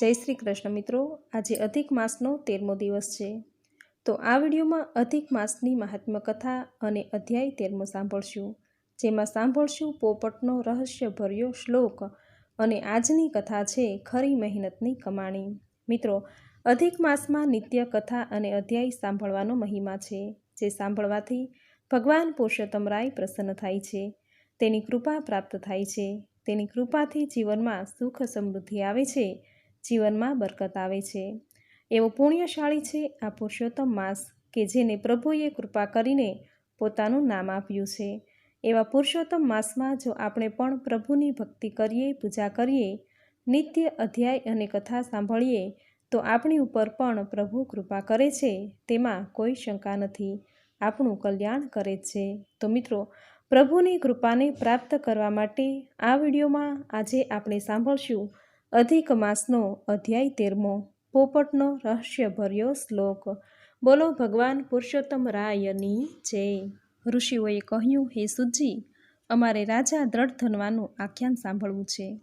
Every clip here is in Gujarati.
જય શ્રી કૃષ્ણ મિત્રો, આજે અધિક માસનો તેરમો દિવસ છે. તો આ વિડીયોમાં અધિક માસની મહાત્મ્ય કથા અને અધ્યાય તેરમો સાંભળશું, જેમાં સાંભળશું પોપટનો રહસ્યભર્યો શ્લોક અને આજની કથા છે ખરી મહેનતની કમાણી. મિત્રો, અધિક માસમાં નિત્ય કથા અને અધ્યાય સાંભળવાનો મહિમા છે, જે સાંભળવાથી ભગવાન પુરુષોત્તમ રાય પ્રસન્ન થાય છે, તેની કૃપા પ્રાપ્ત થાય છે, તેની કૃપાથી જીવનમાં સુખ સમૃદ્ધિ આવે છે જીવનમાં બરકત આવે છે. એવો પુણ્યશાળી છે આ પુરુષોત્તમ માસ કે જેને પ્રભુએ કૃપા કરીને પોતાનું નામ આપ્યું છે. એવા પુરુષોત્તમ માસમાં જો આપણે પણ પ્રભુની ભક્તિ કરીએ, પૂજા કરીએ, નિત્ય અધ્યાય અને કથા સાંભળીએ, તો આપણી ઉપર પણ પ્રભુ કૃપા કરે છે, તેમાં કોઈ શંકા નથી. આપણું કલ્યાણ કરે છે. તો મિત્રો, પ્રભુની કૃપાને પ્રાપ્ત કરવા માટે આ વિડીયોમાં આજે આપણે સાંભળશું અધિક માસનો અધ્યાય તેરમો. પોપટનો રહસ્યભર્યો શ્લોક. બોલો ભગવાન પુરુષોત્તમ રાયની જય. ઋષિઓએ કહ્યું, હે સુજી, અમારે રાજા દ્રઢધનવાનું આખ્યાન સાંભળવું છે.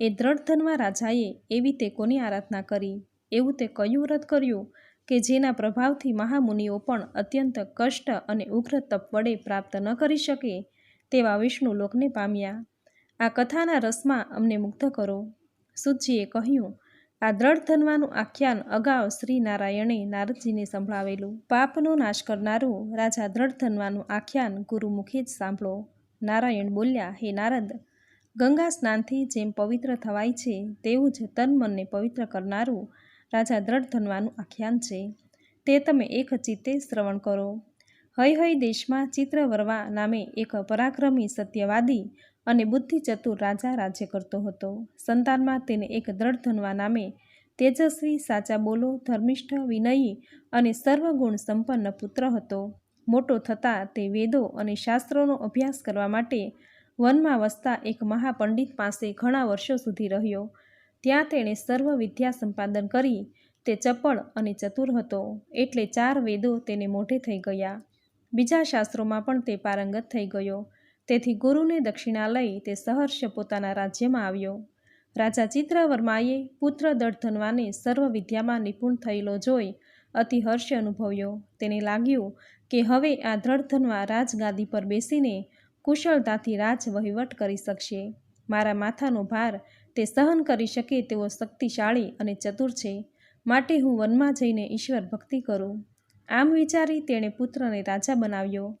એ દ્રઢધનવા રાજાએ એવી તે કોની આરાધના કરી? એવું તે કયું વ્રત કર્યું કે જેના પ્રભાવથી મહામુનિઓ પણ અત્યંત કષ્ટ અને ઉગ્ર તપ વડે પ્રાપ્ત ન કરી શકે તેવા વિષ્ણુ લોકને પામ્યા. આ કથાના રસમાં અમને મુગ્ધ કરો. સુજીએ કહ્યું, આ દ્રઢ ધનવાનું આખ્યાન અગાઉ શ્રી નારાયણે નારદજીને સંભળાવેલું. પાપનો નાશ કરનારું રાજા દ્રઢ ધનવાનું આખ્યાન ગુરુમુખે જ સાંભળો. નારાયણ બોલ્યા, હે નારદ, ગંગા સ્નાનથી જેમ પવિત્ર થવાય છે, તેવું જ તન મનને પવિત્ર કરનારું રાજા દ્રઢ ધનવાનું આખ્યાન છે. તે તમે એક ચિત્તે શ્રવણ કરો. હય હય દેશમાં ચિત્રવરવા નામે એક પરાક્રમી સત્યવાદી અને બુદ્ધિ ચતુર રાજા રાજ્ય કરતો હતો. સંતાનમાં તેને એક દ્રઢધનવા નામે તેજસ્વી સાચા બોલો, ધર્મિષ્ઠ, વિનયી અને સર્વગુણ સંપન્ન પુત્ર હતો. મોટો થતાં તે વેદો અને શાસ્ત્રોનો અભ્યાસ કરવા માટે વનમાં વસતા એક મહાપંડિત પાસે ઘણા વર્ષો સુધી રહ્યો. ત્યાં તેણે સર્વ વિદ્યા સંપાદન કરી, તે ચપળ અને ચતુર હતો. એટલે ચાર વેદો તેને મોઢે થઈ ગયા. બીજા શાસ્ત્રોમાં પણ તે પારંગત થઈ ગયો. તેથી ગુરુને દક્ષિણા લઈ તે સહર્ષ પોતાના રાજ્યમાં આવ્યો. રાજા ચિત્રવર્માએ પુત્ર દળધનવાને સર્વ વિદ્યામાં નિપુણ થયેલો જોઈ અતિ હર્ષ અનુભવ્યો. તેને લાગ્યું કે હવે આ દળધનવા રાજગાદી પર બેસીને કુશળતાથી રાજ વહીવટ કરી શકશે. મારા માથાનો ભાર તે સહન કરી શકે તેવો શક્તિશાળી અને ચતુર છે. માટે હું વનમાં જઈને ઈશ્વર ભક્તિ કરું. આમ વિચારી તેણે પુત્રને રાજા બનાવ્યો.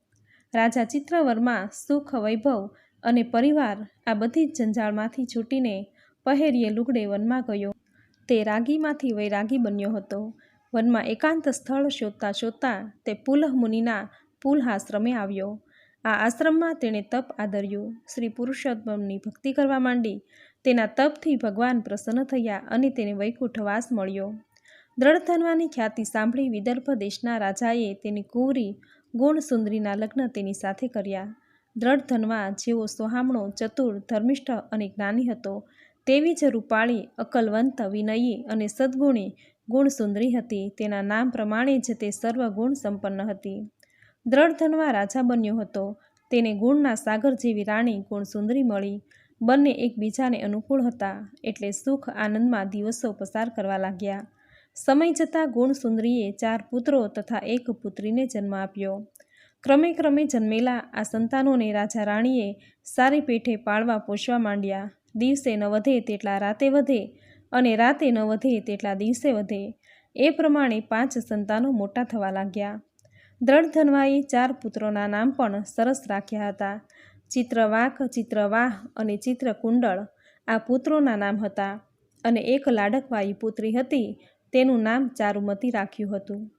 રાજા ચિત્રવર્મા, સુખ, વૈભવ અને પરિવાર આ બધી જ જંજાળમાંથી છૂટીને પહેરીએ લુગડે વનમાં ગયો. તે રાગીમાંથી વૈરાગી બન્યો હતો. વનમાં એકાંત સ્થળ શોધતા શોધતા તે પુલહ મુનિના પુલહાશ્રમે આવ્યો. આ આશ્રમમાં તેણે તપ આદર્યું. શ્રી પુરુષોત્તમની ભક્તિ કરવા માંડી. તેના તપથી ભગવાન પ્રસન્ન થયા અને તેને વૈકુંઠવાસ મળ્યો. દ્રઢધનવાની ખ્યાતિ સાંભળી વિદર્ભ દેશના રાજાએ તેની કુંવરી ગુણ સુંદરીના લગ્ન તેની સાથે કર્યા. દ્રઢધનવા જેવો સોહામણો, ચતુર, ધર્મિષ્ઠ અને જ્ઞાની હતો. તેવી જ રૂપાળી, અકલવંત, વિનયી અને સદ્ગુણી ગુણસુંદરી હતી. તેના નામ પ્રમાણે જ તે સર્વ ગુણ સંપન્ન હતી. દ્રઢધનવા રાજા બન્યો હતો. તેને ગુણના સાગર જેવી રાણી ગુણસુંદરી મળી. બંને એકબીજાને અનુકૂળ હતા. એટલે સુખ આનંદમાં દિવસો પસાર કરવા લાગ્યા. સમય જતાં ગુણસુંદરીએ ચાર પુત્રો તથા એક પુત્રીને જન્મ આપ્યો. ક્રમે ક્રમે જન્મેલા આ સંતાનોને રાજા રાણીએ સારી પેઠે પાળવા પોષવા માંડ્યા. દિવસે ન વધે તેટલા રાતે વધે અને રાતે ન વધે તેટલા દિવસે વધે. એ પ્રમાણે પાંચ સંતાનો મોટા થવા લાગ્યા. દ્રઢધનવાએ ચાર પુત્રોના નામ પણ સરસ રાખ્યા હતા. ચિત્રવાક, ચિત્રવાહ અને ચિત્રકુંડળ આ પુત્રોના નામ હતા અને એક લાડકવાઈ પુત્રી હતી તેનું નામ ચારુમતી રાખ્યું હતું.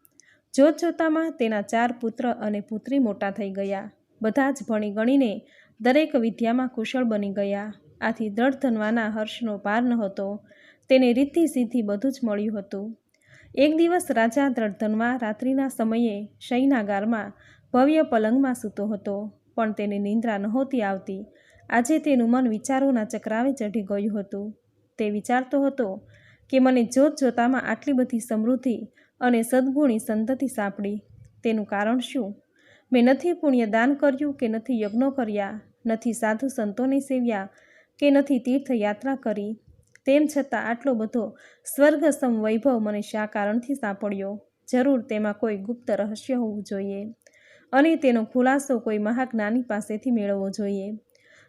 જોત જોતામાં તેના ચાર પુત્ર અને પુત્રી મોટા થઈ ગયા. બધા જ ભણી ગણીને દરેક વિદ્યામાં કુશળ બની ગયા. આથી દ્રઢધનવાના હર્ષનો પાર હતો. તેને રીતિ સીધી બધું જ મળ્યું હતું. એક દિવસ રાજા દ્રઢધનવા રાત્રિના સમયે શયનાગારમાં ભવ્ય પલંગમાં સૂતો હતો, પણ તેને નિંદ્રા નહોતી આવતી. આજે તેનું મન વિચારોના ચક્રાવે ચઢી ગયું હતું. તે વિચારતો હતો કે મને જોત જોતામાં આટલી બધી સમૃદ્ધિ અને સદ્ગુણી સંતતિ સાંપડી. તેનું કારણ શું? મેં નથી પુણ્ય દાન કર્યું કે નથી યજ્ઞો કર્યા, નથી સાધુ સંતોને સેવ્યા કે નથી તીર્થયાત્રા કરી. તેમ છતાં આટલો બધો સ્વર્ગસમ વૈભવ મને શા કારણથી સાંપડ્યો? જરૂર તેમાં કોઈ ગુપ્ત રહસ્ય હોવું જોઈએ અને તેનો ખુલાસો કોઈ મહાજ્ઞાની પાસેથી મેળવવો જોઈએ.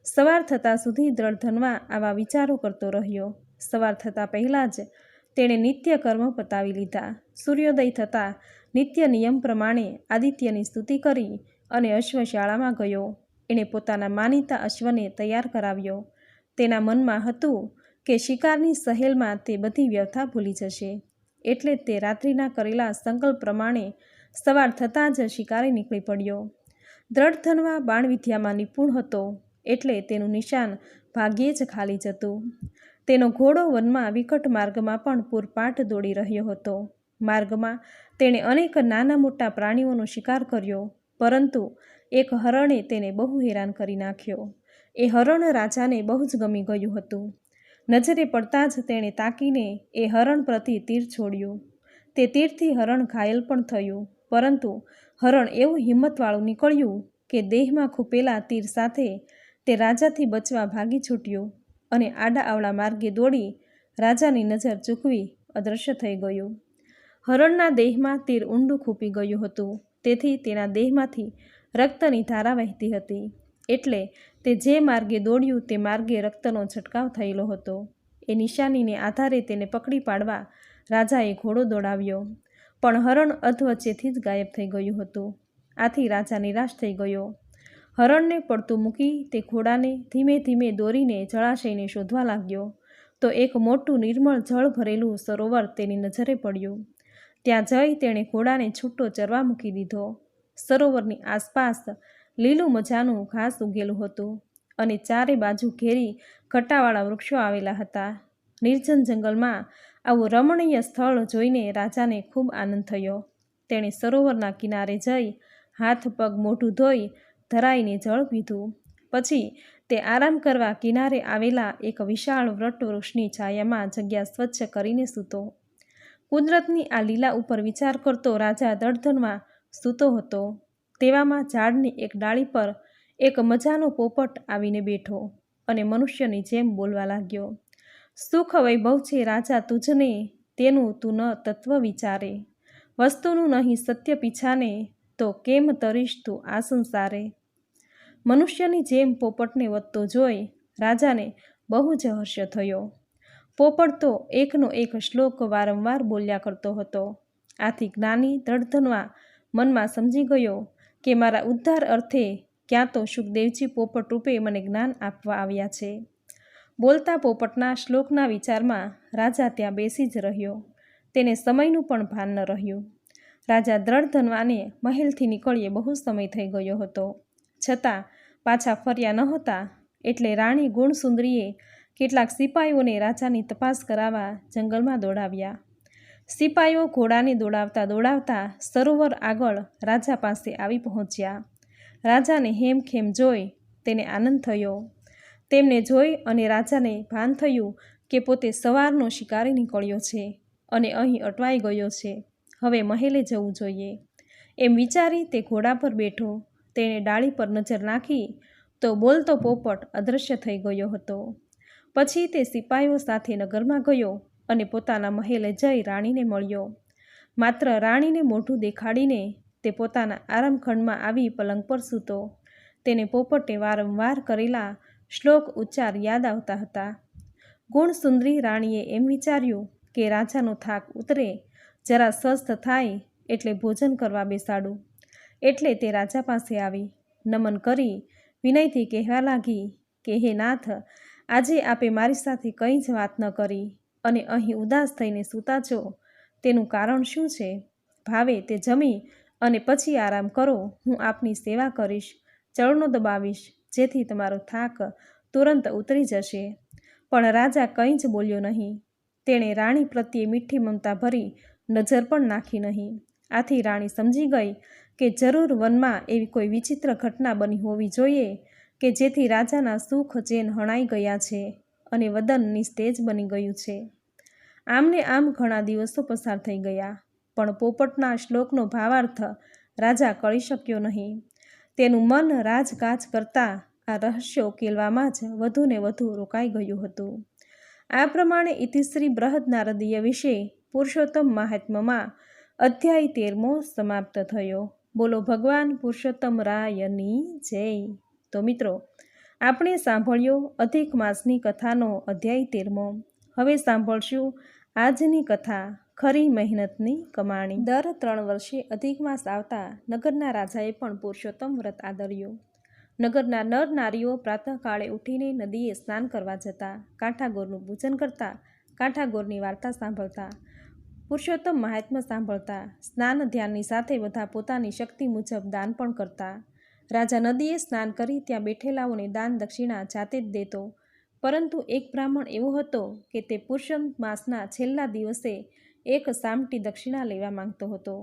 સવાર થતાં સુધી દ્રઢધનવા આવા વિચારો કરતો રહ્યો. સવાર થતાં પહેલાં જ તેણે નિત્ય કર્મ પતાવી લીધા. સૂર્યોદય થતાં નિત્ય નિયમ પ્રમાણે આદિત્યની સ્તુતિ કરી અને અશ્વશાળામાં ગયો. એણે પોતાના માનીતા અશ્વને તૈયાર કરાવ્યો. તેના મનમાં હતું કે શિકારની સહેલમાં તે બધી વ્યથા ભૂલી જશે. એટલે તે રાત્રિના કરેલા સંકલ્પ પ્રમાણે સવાર થતાં જ શિકારે નીકળી પડ્યો. દ્રઢધનવા બાણવિદ્યામાં નિપુણ હતો. એટલે તેનું નિશાન ભાગ્યે જ ખાલી જતું તેનો ઘોડો વનમાં વિકટ માર્ગમાં પણ પૂરપાટ દોડી રહ્યો હતો. માર્ગમાં તેણે અનેક નાના મોટા પ્રાણીઓનો શિકાર કર્યો, પરંતુ એક હરણે તેને બહુ હેરાન કરી નાખ્યો. એ હરણ રાજાને બહુ જ ગમી ગયું હતું. નજરે પડતાં જ તેણે તાકીને એ હરણ પ્રતિ તીર છોડ્યું. તે તીરથી હરણ ઘાયલ પણ થયું, પરંતુ હરણ એવું હિંમતવાળું નીકળ્યું કે દેહમાં ખૂપેલા તીર સાથે તે રાજાથી બચવા ભાગી છૂટ્યું. અને આડા આવડા માર્ગે દોડી રાજાની નજર ચૂકવી અદૃશ્ય થઈ ગયું. હરણના દેહમાં તીર ઊંડું ખૂપી ગયું હતું. તેથી તેના દેહમાંથી રક્તની ધારા વહેતી હતી. એટલે તે જે માર્ગે દોડ્યું તે માર્ગે રક્તનો છંટકાવ થયેલો હતો. એ નિશાનીને આધારે તેને પકડી પાડવા રાજાએ ઘોડો દોડાવ્યો. પણ હરણ અધવચ્ચેથી જ ગાયબ થઈ ગયું હતું. આથી રાજા નિરાશ થઈ ગયો. હરણને પડતું મૂકી તે ઘોડાને ધીમે ધીમે દોરીને જળાશયને શોધવા લાગ્યો. તો એક મોટું નિર્મળ જળ ભરેલું સરોવર તેની નજરે પડ્યું. ત્યાં જઈ તેણે ઘોડાને છૂટો ચરવા મૂકી દીધો. સરોવરની આસપાસ લીલું મજાનું ઘાસ ઉગેલું હતું અને ચારે બાજુ ઘેરી ઘટાવાળા વૃક્ષો આવેલા હતા. નિર્જન જંગલમાં આવું રમણીય સ્થળ જોઈને રાજાને ખૂબ આનંદ થયો. તેણે સરોવરના કિનારે જઈ હાથ પગ મોઢું ધોઈ ધરાઈને જળ પીધું. પછી તે આરામ કરવા કિનારે આવેલા એક વિશાળ વ્રટ વૃક્ષની છાયામાં જગ્યા સ્વચ્છ કરીને સૂતો. કુદરતની આ લીલા ઉપર વિચાર કરતો રાજા દળધનમાં સૂતો હતો. તેવામાં ઝાડની એક ડાળી પર એક મજાનો પોપટ આવીને બેઠો અને મનુષ્યની જેમ બોલવા લાગ્યો. સુખ વૈભવ છે રાજા તુજને, તેનું તું ન તત્વ વિચારે. વસ્તુનું નહીં સત્ય પીછાને તો કેમ તરીશ તું આ સંસારે? મનુષ્યની જેમ પોપટને વધતો જોઈ રાજાને બહુ જ હર્ષ થયો. પોપટ તો એકનો એક શ્લોક વારંવાર બોલ્યા કરતો હતો. આથી જ્ઞાની દળધનવા મનમાં સમજી ગયો કે મારા ઉદ્ધાર અર્થે ક્યાં તો સુખદેવજી પોપટ રૂપે મને જ્ઞાન આપવા આવ્યા છે. બોલતા પોપટના શ્લોકના વિચારમાં રાજા ત્યાં બેસી જ રહ્યો. તેને સમયનું પણ ભાન ન રહ્યું. રાજા દ્રઢધનવાને મહેલથી નીકળીએ બહુ સમય થઈ ગયો હતો. છતાં પાછા ફર્યા નહોતા એટલે રાણી ગુણસુંદરીએ કેટલાક સિપાઈઓને રાજાની તપાસ કરાવવા જંગલમાં દોડાવ્યા. સિપાઈઓ ઘોડાને દોડાવતા દોડાવતા સરોવર આગળ રાજા પાસે આવી પહોંચ્યા. રાજાને હેમખેમ જોઈ તેને આનંદ થયો. તેમને જોઈ અને રાજાને ભાન થયું કે પોતે સવારનો શિકારી નીકળ્યો છે અને અહીં અટવાઈ ગયો છે. હવે મહેલે જવું જોઈએ. એમ વિચારી તે ઘોડા પર બેઠો. તેણે ડાળી પર નજર નાખી તો બોલતો પોપટ અદૃશ્ય થઈ ગયો હતો. પછી તે સિપાઈઓ સાથે નગરમાં ગયો અને પોતાના મહેલે જઈ રાણીને મળ્યો. માત્ર રાણીને મોઢું દેખાડીને તે પોતાના આરામખંડમાં આવી પલંગ પર સૂતો. તેને પોપટે વારંવાર કરેલા શ્લોક ઉચ્ચાર યાદ આવતા હતા. ગુણસુંદરી રાણીએ એમ વિચાર્યું કે રાજાનો થાક ઉતરે જરા સ્વસ્થ થાય એટલે ભોજન કરવા બેસાડું. એટલે તે રાજા પાસે આવી. નમન કરી, વિનયથી કહેવા લાગી કે, હે નાથ, આજે આપે મારી સાથે કંઈ જ વાત ન કરી અને અહીં ઉદાસ થઈને સૂતા છો. તેનું કારણ શું છે? ભાવે તે જમી અને પછી આરામ કરો. હું આપની સેવા કરીશ, ચરણો દબાવીશ, જેથી તમારો થાક તુરંત ઉતરી જશે. પણ રાજા કંઈ જ બોલ્યો નહીં. તેણે રાણી પ્રત્યે મીઠી મમતા ભરી નજર પણ નાખી નહીં. આથી રાણી સમજી ગઈ કે જરૂર વનમાં એવી કોઈ વિચિત્ર ઘટના બની હોવી જોઈએ કે જેથી રાજાના સુખ ચેન હણાઈ ગયા છે અને વદન નિસ્તેજ બની ગયું છે. આમને આમ ઘણા દિવસો પસાર થઈ ગયા, પણ પોપટના શ્લોકનો ભાવાર્થ રાજા કળી શક્યો નહીં. તેનું મન રાજકાજ કરતાં આ રહસ્ય ઉકેલવામાં જ વધુને વધુ રોકાઈ ગયું હતું. આ પ્રમાણે ઇતિશ્રી બૃહદ નારદીય વિશે પુરુષોત્તમ મહાત્મ્યમાં અધ્યાય તેરમો સમાપ્ત થયો. બોલો, ભગવાન પુરુષોત્તમ રાયની જય. તો મિત્રો, આપણે સાંભળ્યો અધિક માસની કથાનો અધ્યાય તેરમો. હવે સાંભળશું આજની કથા, ખરી મહેનતની કમાણી. દર ત્રણ વર્ષે અધિક માસ આવતા નગરના રાજાએ પણ પુરુષોત્તમ વ્રત આદર્યું. નગરના નર નારીઓ પ્રાતઃકાળે ઉઠીને નદીએ સ્નાન કરવા જતા, કાંઠાગોરનું પૂજન કરતા, કાંઠાગોરની વાર્તા સાંભળતા પુરુષોત્તમ મહાત્મા સાંભળતા, સ્નાન ધ્યાનની સાથે બધા પોતાની શક્તિ મુજબ દાન પણ કરતા. રાજા નદીએ સ્નાન કરી ત્યાં બેઠેલાઓને દાન દક્ષિણા જાતે જ દેતો. પરંતુ એક બ્રાહ્મણ એવો હતો કે તે પુરુષમ માસના છેલ્લા દિવસે એક સામટી દક્ષિણા લેવા માંગતો હતો.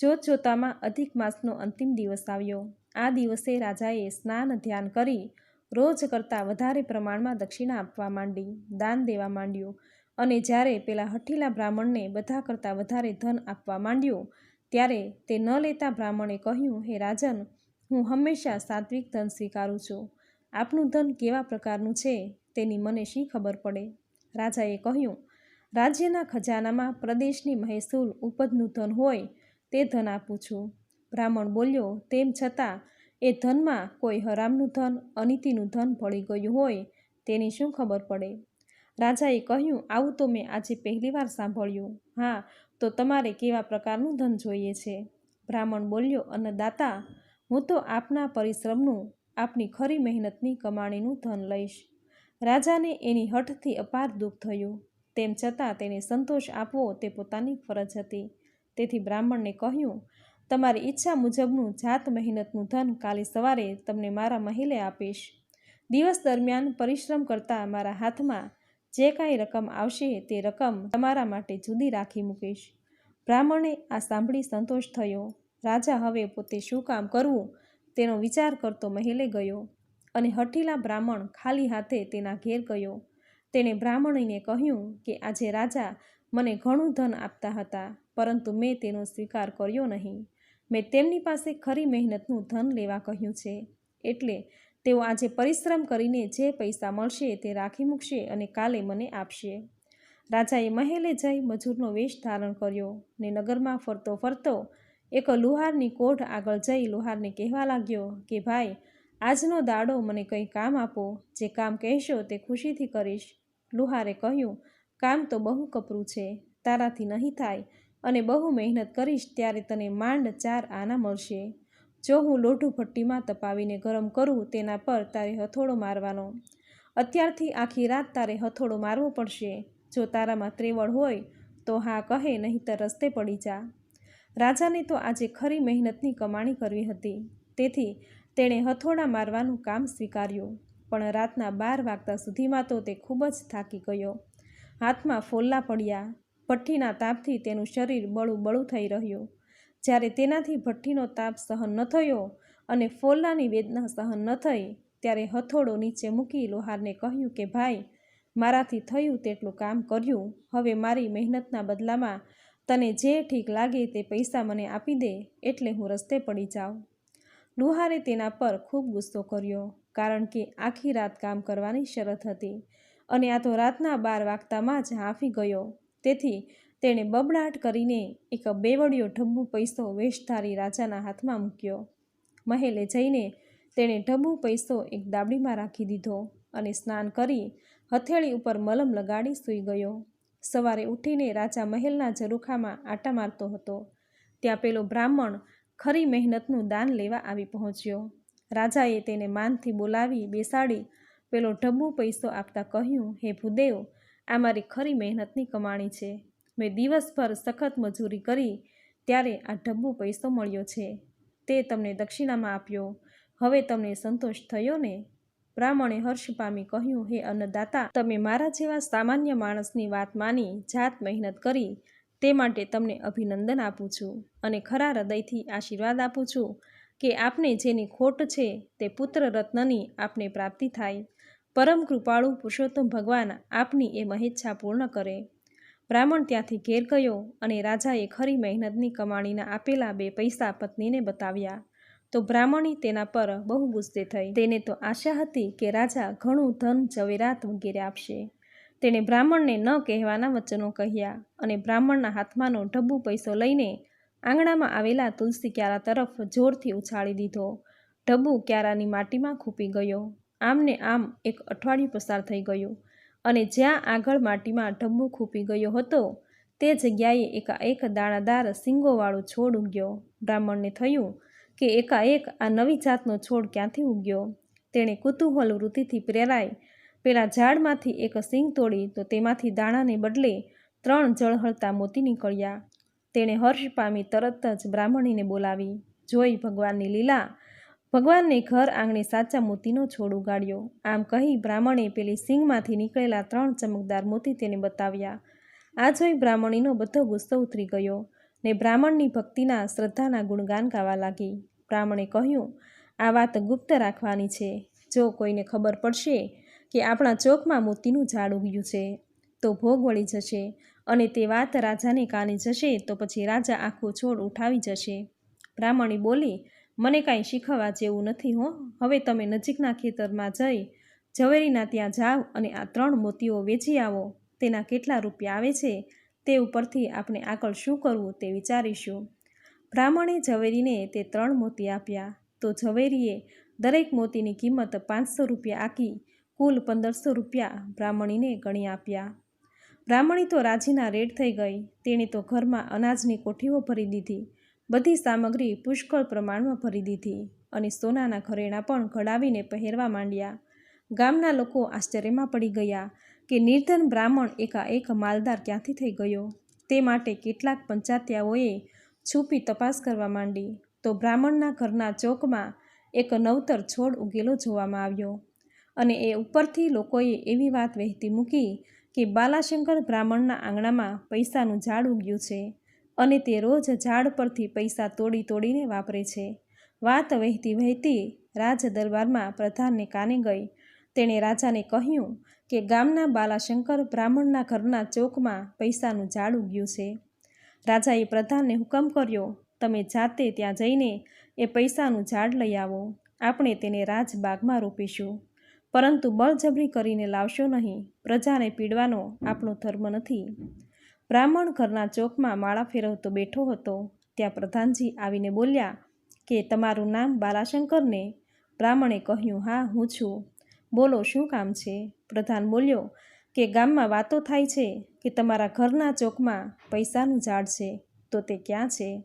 જોત જોતામાં અધિક માસનો અંતિમ દિવસ આવ્યો. આ દિવસે રાજાએ સ્નાન ધ્યાન કરી રોજ કરતાં વધારે પ્રમાણમાં દક્ષિણા આપવા માંડી, દાન દેવા માંડ્યું. અને જ્યારે પેલા હઠીલા બ્રાહ્મણને બધા કરતાં વધારે ધન આપવા માંડ્યો, ત્યારે તે ન લેતા બ્રાહ્મણે કહ્યું, હે રાજન, હું હંમેશા સાત્વિક ધન સ્વીકારું છું. આપનું ધન કેવા પ્રકારનું છે તેની મને શી ખબર પડે રાજાએ કહ્યું, રાજ્યના ખજાનામાં પ્રદેશની મહેસૂલ ઉપજનું ધન હોય તે ધન આપું છું. બ્રાહ્મણ બોલ્યો, તેમ છતાં એ ધનમાં કોઈ હરામનું ધન, અનિતિનું ધન ભળી ગયું હોય તેની શું ખબર પડે? રાજાએ કહ્યું, આવું તો મેં આજે પહેલીવાર સાંભળ્યું. હા, તો તમારે કેવા પ્રકારનું ધન જોઈએ છે? બ્રાહ્મણ બોલ્યો અન્નદાતા હું તો આપના પરિશ્રમનું, આપની ખરી મહેનતની કમાણીનું ધન લઈશ. રાજાને એની હઠથી અપાર દુઃખ થયું. તેમ છતાં તેને સંતોષ આપવો તે પોતાની ફરજ હતી. તેથી બ્રાહ્મણને કહ્યું, તમારી ઈચ્છા મુજબનું જાત મહેનતનું ધન કાલે સવારે તમને મારા મહેલે આપીશ. દિવસ દરમિયાન પરિશ્રમ કરતાં મારા હાથમાં જે કાંઈ રકમ આવશે તે રકમ તમારા માટે જુદી રાખી મૂકીશ. બ્રાહ્મણે આ સાંભળી સંતોષ થયો. રાજા હવે પોતે શું કામ કરવું? તેનો વિચાર કરતો મહેલે ગયો અને હઠીલા બ્રાહ્મણ ખાલી હાથે તેના ઘેર ગયો. તેણે બ્રાહ્મણીને કહ્યું કે આજે રાજા મને ઘણું ધન આપતા હતા, પરંતુ મેં તેનો સ્વીકાર કર્યો નહીં. મેં તેમની પાસે ખરી મહેનતનું ધન લેવા કહ્યું છે. એટલે તેઓ આજે પરિશ્રમ કરીને જે પૈસા મળશે તે રાખી મૂકશે અને કાલે મને આપશે. રાજાએ મહેલે જઈ મજૂરનો વેશ ધારણ કર્યો ને નગરમાં ફરતો ફરતો એક લુહારની કોઢ આગળ જઈ લુહારને કહેવા લાગ્યો કે, ભાઈ, આજનો દાડો મને કંઈ કામ આપો. જે કામ કહેશો તે ખુશીથી કરીશ. લુહારે કહ્યું, કામ તો બહુ કપરું છે, તારાથી નહીં થાય અને બહુ મહેનત કરીશ ત્યારે તને માંડ ચાર આના મળશે. જો હું લોઢું ભટ્ટીમાં તપાવીને ગરમ કરું તેના પર તારે હથોડો મારવાનો. અત્યારથી આખી રાત તારે હથોડો મારવો પડશે. જો તારામાં ત્રેવડ હોય, તો હા કહે નહીંતર રસ્તે પડી જા. રાજાને તો આજે ખરી મહેનતની કમાણી કરવી હતી. તેથી તેણે હથોડા મારવાનું કામ સ્વીકાર્યું. પણ રાતના બાર વાગતા સુધીમાં તો તે ખૂબ જ થાકી ગયો. હાથમાં ફોલ્લા પડ્યા. ભઠ્ઠીના તાપથી તેનું શરીર બળું બળું થઈ રહ્યું. જ્યારે તેનાથી ભઠ્ઠીનો તાપ સહન ન થયો અને ફોલ્લાની વેદના સહન ન થઈ, ત્યારે હથોડો નીચે મૂકી લોહારને કહ્યું કે, ભાઈ, મારાથી થયું તેટલું કામ કર્યું. હવે મારી મહેનતના બદલામાં તને જે ઠીક લાગે તે પૈસા મને આપી દે, એટલે હું રસ્તે પડી જાઉં. લુહારે તેના પર ખૂબ ગુસ્સો કર્યો, કારણ કે આખી રાત કામ કરવાની શરત હતી અને આ તો રાતના બાર વાગતામાં જ હાંફી ગયો. તેથી તેણે બબડાટ કરીને એક બેવડિયો ઢબ્બુ પૈસો વેશધારી રાજાના હાથમાં મૂક્યો. મહેલે જઈને તેણે ઢબ્બુ પૈસો એક દાબડીમાં રાખી દીધો અને સ્નાન કરી હથેળી ઉપર મલમ લગાડી સૂઈ ગયો. સવારે ઉઠીને રાજા મહેલના ઝરૂખામાં આટા મારતો હતો. ત્યાં પેલો બ્રાહ્મણ ખરી મહેનતનું દાન લેવા આવી પહોંચ્યો. રાજાએ તેને માનથી બોલાવી બેસાડી પેલો ઢબ્બુ પૈસો આપતા કહ્યું, હે ભૂદેવ, આ મારી ખરી મહેનતની કમાણી છે. મેં દિવસભર સખત મજૂરી કરી ત્યારે આ ઢબ્બુ પૈસો મળ્યો છે. તે તમને દક્ષિણામાં આપ્યો. હવે તમને સંતોષ થયો ને? બ્રાહ્મણે હર્ષ પામી કહ્યું, હે અન્નદાતા, તમે મારા જેવા સામાન્ય માણસની વાત માની, જાત મહેનત કરી, તે માટે તમને અભિનંદન આપું છું અને ખરા હૃદયથી આશીર્વાદ આપું છું કે આપને જેની ખોટ છે તે પુત્ર રત્નની આપને પ્રાપ્તિ થાય. પરમ કૃપાળુ પુરુષોત્તમ ભગવાન આપની એ મહેચ્છા પૂર્ણ કરે. બ્રાહ્મણ ત્યાંથી ઘેર ગયો અને રાજાએ ખરી મહેનતની કમાણીના આપેલા બે પૈસા પત્નીને બતાવ્યા. તો બ્રાહ્મણી તેના પર બહુ ગુસ્સે થઈ. તેને તો આશા હતી કે રાજા ઘણું ધન જવેરાત વગેરે આપશે. તેણે બ્રાહ્મણને ન કહેવાના વચનો કહ્યા અને બ્રાહ્મણના હાથમાંનો ઢબ્બુ પૈસો લઈને આંગણામાં આવેલા તુલસી ક્યારા તરફ જોરથી ઉછાળી દીધો. ઢબ્બુ ક્યારાની માટીમાં ખૂપી ગયો. આમને આમ એક અઠવાડિયું પસાર થઈ ગયું. અને જ્યાં આગળ માટીમાં ઢબ્બુ ખૂપી ગયો હતો, તે જગ્યાએ એકાએક દાણાદાર સિંગોવાળો છોડ ઉગ્યો. બ્રાહ્મણને થયું કે એકાએક આ નવી જાતનો છોડ ક્યાંથી ઉગ્યો? તેણે કુતૂહલ વૃત્તિથી પ્રેરાઈ પેલા ઝાડમાંથી એક સિંગ તોડી તો તેમાંથી દાણાને બદલે ત્રણ જળહળતા મોતી નીકળ્યા. તેણે હર્ષ પામી તરત જ બ્રાહ્મણીને બોલાવી. જોઈ ભગવાનની લીલા ભગવાનને ઘર આંગણે સાચા મોતીનો છોડ ઉગાડ્યો. આમ કહી બ્રાહ્મણે પેલી સિંગમાંથી નીકળેલા ત્રણ ચમકદાર મોતી તેને બતાવ્યા. આ જોઈ બ્રાહ્મણીનો બધો ગુસ્સો ઉતરી ગયો ને બ્રાહ્મણની ભક્તિના, શ્રદ્ધાના ગુણગાન ગાવા લાગી. બ્રાહ્મણે કહ્યું, આ વાત ગુપ્ત રાખવાની છે. જો કોઈને ખબર પડશે કે આપણા ચોકમાં મોતીનું ઝાડ ઉગ્યું છે, તો ભોગ વળી જશે અને તે વાત રાજાને કાને જશે તો પછી રાજા આખો છોડ ઉઠાવી જશે. બ્રાહ્મણી બોલી મને કાંઈ શીખવવા જેવું નથી, હો. હવે તમે નજીકના ખેતરમાં જઈ ઝવેરીના ત્યાં જાઓ અને આ ત્રણ મોતીઓ વેચી આવો. તેના કેટલા રૂપિયા આવે છે તે ઉપરથી આપણે આગળ શું કરવું તે વિચારીશું. બ્રાહ્મણે ઝવેરીને તે ત્રણ મોતી આપ્યા. તો ઝવેરીએ દરેક મોતીની કિંમત પાંચસો રૂપિયા આકી કુલ પંદરસો રૂપિયા બ્રાહ્મણીને ગણી આપ્યા. બ્રાહ્મણી તો રાજીના રેડ થઈ ગઈ. તેણે તો ઘરમાં અનાજની કોઠીઓ ભરી દીધી. બધી સામગ્રી પુષ્કળ પ્રમાણમાં ભરી દીધી અને સોનાના ઘરેણાં પણ ઘડાવીને પહેરવા માંડ્યા. ગામના લોકો આશ્ચર્યમાં પડી ગયા કે નિર્ધન બ્રાહ્મણ એકાએક માલદાર ક્યાંથી થઈ ગયો? તે માટે કેટલાક પંચાત્યાઓએ છૂપી તપાસ કરવા માંડી. તો બ્રાહ્મણના ઘરના ચોકમાં એક નવતર છોડ ઉગેલો જોવામાં આવ્યો અને એ ઉપરથી લોકોએ એવી વાત વહેતી મૂકી કે બાલાશંકર બ્રાહ્મણના આંગણામાં પૈસાનું ઝાડ ઉગ્યું છે. અને તે રોજ ઝાડ પરથી પૈસા તોડી તોડીને વાપરે છે. વાત વહેતી વહેતી રાજ દરબારમાં પ્રધાનને કાને ગઈ. તેણે રાજાને કહ્યું કે ગામના બાલાશંકર બ્રાહ્મણના ઘરના ચોકમાં પૈસાનું ઝાડ ઉગ્યું છે. રાજાએ પ્રધાનને હુકમ કર્યો, તમે જાતે ત્યાં જઈને એ પૈસાનું ઝાડ લઈ આવો. આપણે તેને રાજબાગમાં રોપીશું. પરંતુ બળજબરી કરીને લાવશો નહીં. પ્રજાને પીડવાનો આપણો ધર્મ નથી. બ્રાહ્મણ ઘરના ચોકમાં માળા ફેરવતો બેઠો હતો. ત્યાં પ્રધાનજી આવીને બોલ્યા, કે તમારું નામ બાલાશંકરને? બ્રાહ્મણે કહ્યું, હા, હું છું. બોલો, શું કામ છે? પ્રધાન બોલ્યો, કે ગામમાં વાતો થાય છે કે તમારા ઘરના ચોકમાં પૈસાનું ઝાડ છે, તો તે ક્યાં છે?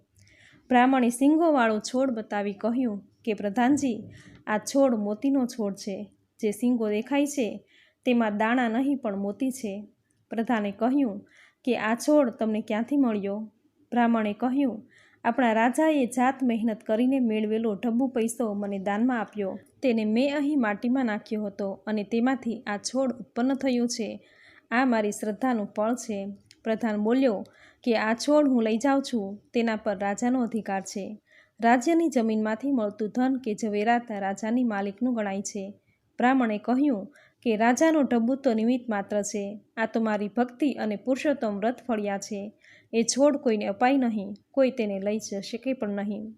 બ્રાહ્મણે સિંગોવાળો છોડ બતાવી કહ્યું, કે પ્રધાનજી, આ છોડ મોતીનો છોડ છે. જે સિંગો દેખાય છે, તેમાં દાણા નહીં પણ મોતી છે. પ્રધાને કહ્યું કે આ છોડ તમને ક્યાંથી મળ્યો? બ્રાહ્મણે કહ્યું, આપણા રાજાએ જાત મહેનત કરીને મેળવેલો ઢબ્બુ પૈસો મને દાનમાં આપ્યો. તેને મેં અહીં માટીમાં નાખ્યો હતો અને તેમાંથી આ છોડ ઉત્પન્ન થયો છે. આ મારી શ્રદ્ધાનું ફળ છે. પ્રધાન બોલ્યો, કે આ છોડ હું લઈ જાઉં છું. તેના પર રાજાનો અધિકાર છે. રાજ્યની જમીનમાંથી મળતું ધન કે ઝવેરાત રાજાની માલિકનું ગણાય છે. બ્રાહ્મણે કહ્યું કે રાજાનો ઢબ્બુ તો નિમિત્ત માત્ર છે. આ તો મારી ભક્તિ અને પુરુષોત્તમ વ્રત ફળ્યા છે. એ છોડ કોઈને અપાય નહીં, કોઈ તેને લઈ શકે પણ નહીં.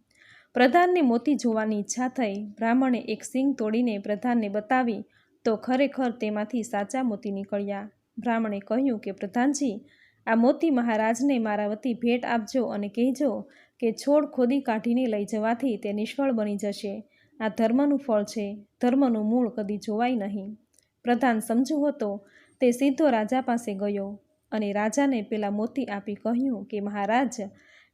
પ્રધાનને મોતી જોવાની ઈચ્છા થઈ, બ્રાહ્મણે એક સિંગ તોડીને પ્રધાનને બતાવી, તો ખરેખર તેમાંથી સાચા મોતી નીકળ્યા. બ્રાહ્મણે કહ્યું કે, પ્રધાનજી, આ મોતી મહારાજને મારા વતી ભેટ આપજો અને કહેજો કે છોડ ખોદી કાઢીને લઈ જવાથી તે નિષ્ફળ બની જશે. આ ધર્મનું ફળ છે. ધર્મનું મૂળ કદી જોવાય નહીં. પ્રધાન સમજુ હતો, તે સીધો રાજા પાસે ગયો અને રાજાને પેલા મોતી આપી કહ્યું કે, મહારાજ,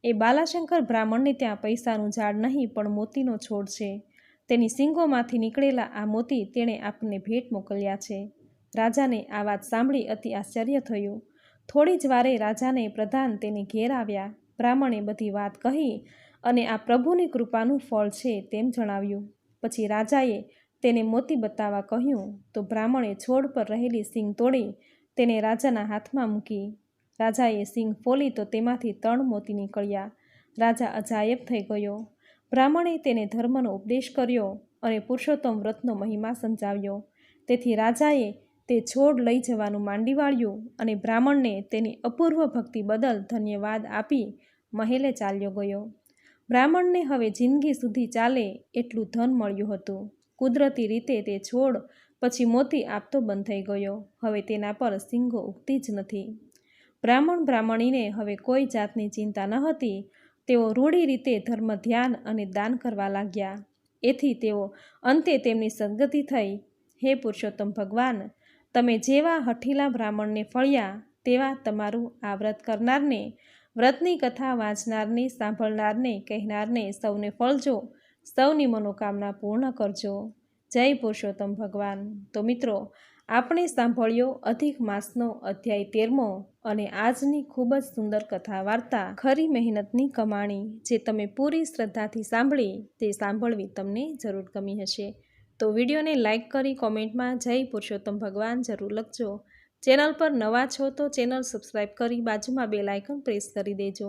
એ બાલાશંકર બ્રાહ્મણને ત્યાં પૈસાનું ઝાડ નહીં, પણ મોતીનો છોડ છે. તેની સિંગોમાંથી નીકળેલા આ મોતી તેણે આપને ભેટ મોકલ્યા છે. રાજાને આ વાત સાંભળી અતિ આશ્ચર્ય થયું. થોડી જ વારે રાજાને પ્રધાન તેને ઘેર આવ્યા. બ્રાહ્મણે બધી વાત કહી અને આ પ્રભુની કૃપાનું ફળ છે તેમ જણાવ્યું. પછી રાજાએ તેને મોતી બતાવવા કહ્યું, તો બ્રાહ્મણે છોડ પર રહેલી સિંગ તોડી તેને રાજાના હાથમાં મૂકી. રાજાએ સિંગ ફોલી તો તેમાંથી ત્રણ મોતી નીકળ્યા. રાજા અજાયબ થઈ ગયો. બ્રાહ્મણે તેને ધર્મનો ઉપદેશ કર્યો અને પુરુષોત્તમ વ્રતનો મહિમા સમજાવ્યો. તેથી રાજાએ તે છોડ લઈ જવાનું માંડી વાળ્યું અને બ્રાહ્મણને તેની અપૂર્વ ભક્તિ બદલ ધન્યવાદ આપી મહેલે ચાલ્યો ગયો. બ્રાહ્મણને હવે જિંદગી સુધી ચાલે એટલું ધન મળ્યું હતું. કુદરતી રીતે તે છોડ પછી મોતી આપતો બંધ થઈ ગયો. હવે તેના પર સિંગો ઉગતી જ નથી. બ્રાહ્મણ બ્રાહ્મણીને હવે કોઈ જાતની ચિંતા ન હતી. તેઓ રૂઢી રીતે ધર્મ ધ્યાન અને દાન કરવા લાગ્યા. એથી તેઓ અંતે તેમની સદગતિ થઈ. હે પુરુષોત્તમ ભગવાન, તમે જેવા હઠીલા બ્રાહ્મણને ફળ્યા, તેવા તમારું આ વ્રત કરનારને, વ્રતની કથા વાંચનારને, સાંભળનારને, કહેનારને સૌને ફળજો. સૌની મનોકામના પૂર્ણ કરજો. જય પુરુષોત્તમ ભગવાન. તો મિત્રો, આપણે સાંભળ્યો અધિક માસનો અધ્યાય તેરમો અને આજની ખૂબ જ સુંદર કથા વાર્તા ખરી મહેનતની કમાણી જે તમે પૂરી શ્રદ્ધાથી સાંભળી તે સાંભળવી તમને જરૂર ગમી હશે. તો વિડીયોને લાઇક કરી કોમેન્ટમાં જય પુરુષોત્તમ ભગવાન જરૂર લખજો. ચેનલ પર નવા છો તો ચેનલ સબસ્ક્રાઈબ કરી બાજુમાં બે લાઇકન પ્રેસ કરી દેજો.